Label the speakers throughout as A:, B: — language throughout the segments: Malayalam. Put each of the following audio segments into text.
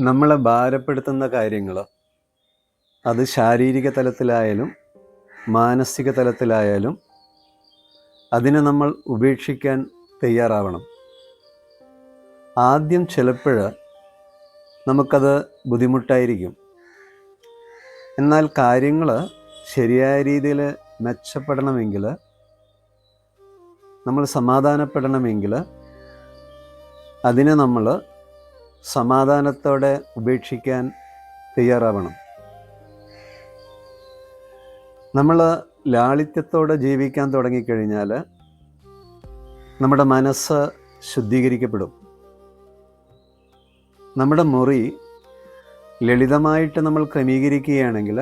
A: നമ്മളെ ഭാരപ്പെടുത്തുന്ന കാര്യങ്ങൾ അത് ശാരീരിക തലത്തിലായാലും മാനസിക തലത്തിലായാലും അതിനെ നമ്മൾ ഉപേക്ഷിക്കാൻ തയ്യാറാവണം. ആദ്യം ചിലപ്പോൾ നമുക്കത് ബുദ്ധിമുട്ടായിരിക്കും. എന്നാൽ കാര്യങ്ങൾ ശരിയായ രീതിയിൽ മെച്ചപ്പെടണമെങ്കിൽ നമ്മൾ സമാധാനപ്പെടണമെങ്കിൽ അതിനെ നമ്മൾ സമാധാനത്തോടെ ഉപേക്ഷിക്കാൻ തയ്യാറാവണം. നമ്മൾ ലാളിത്യത്തോടെ ജീവിക്കാൻ തുടങ്ങിക്കഴിഞ്ഞാൽ നമ്മുടെ മനസ്സ് ശുദ്ധീകരിക്കപ്പെടും. നമ്മുടെ മുറി ലളിതമായിട്ട് നമ്മൾ ക്രമീകരിക്കുകയാണെങ്കിൽ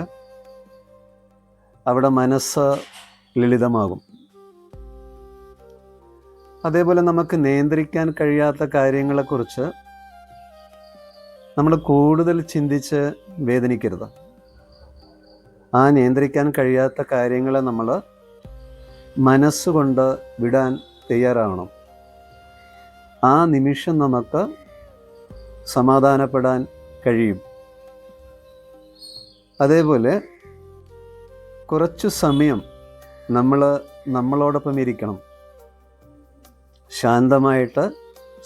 A: അവിടെ മനസ്സ് ലളിതമാകും. അതേപോലെ നമുക്ക് നിയന്ത്രിക്കാൻ കഴിയാത്ത കാര്യങ്ങളെക്കുറിച്ച് നമ്മൾ കൂടുതൽ ചിന്തിച്ച് വേദനിക്കരുത്. ആ നിയന്ത്രിക്കാൻ കഴിയാത്ത കാര്യങ്ങളെ നമ്മൾ മനസ്സുകൊണ്ട് വിടാൻ തയ്യാറാവണം. ആ നിമിഷം നമുക്ക് സമാധാനപ്പെടാൻ കഴിയും. അതേപോലെ കുറച്ചു സമയം നമ്മൾ നമ്മളോടൊപ്പം ഇരിക്കണം. ശാന്തമായിട്ട്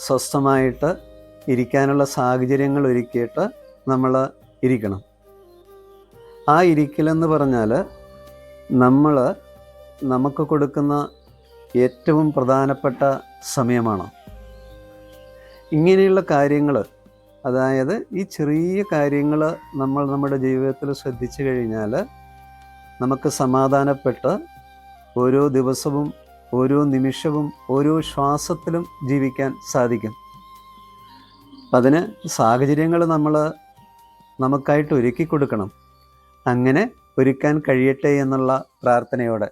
A: സ്വസ്ഥമായിട്ട് ഇരിക്കാനുള്ള സാഹചര്യങ്ങൾ ഒരുക്കിയിട്ട് നമ്മൾ ഇരിക്കണം. ആ ഇരിക്കലെന്ന് പറഞ്ഞാൽ നമ്മൾ നമുക്ക് കൊടുക്കുന്ന ഏറ്റവും പ്രധാനപ്പെട്ട സമയമാണ്. ഇങ്ങനെയുള്ള കാര്യങ്ങൾ അതായത് ഈ ചെറിയ കാര്യങ്ങൾ നമ്മൾ നമ്മുടെ ജീവിതത്തിൽ ശ്രദ്ധിച്ചു കഴിഞ്ഞാൽ നമുക്ക് സമാധാനപ്പെട്ട് ഓരോ ദിവസവും ഓരോ നിമിഷവും ഓരോ ശ്വാസത്തിലും ജീവിക്കാൻ സാധിക്കും. അതിന് സാഹചര്യങ്ങൾ നമ്മൾ നമുക്കായിട്ട് ഒരുക്കി കൊടുക്കണം. അങ്ങനെ ഒരുക്കാൻ കഴിയട്ടെ എന്നുള്ള പ്രാർത്ഥനയോടെ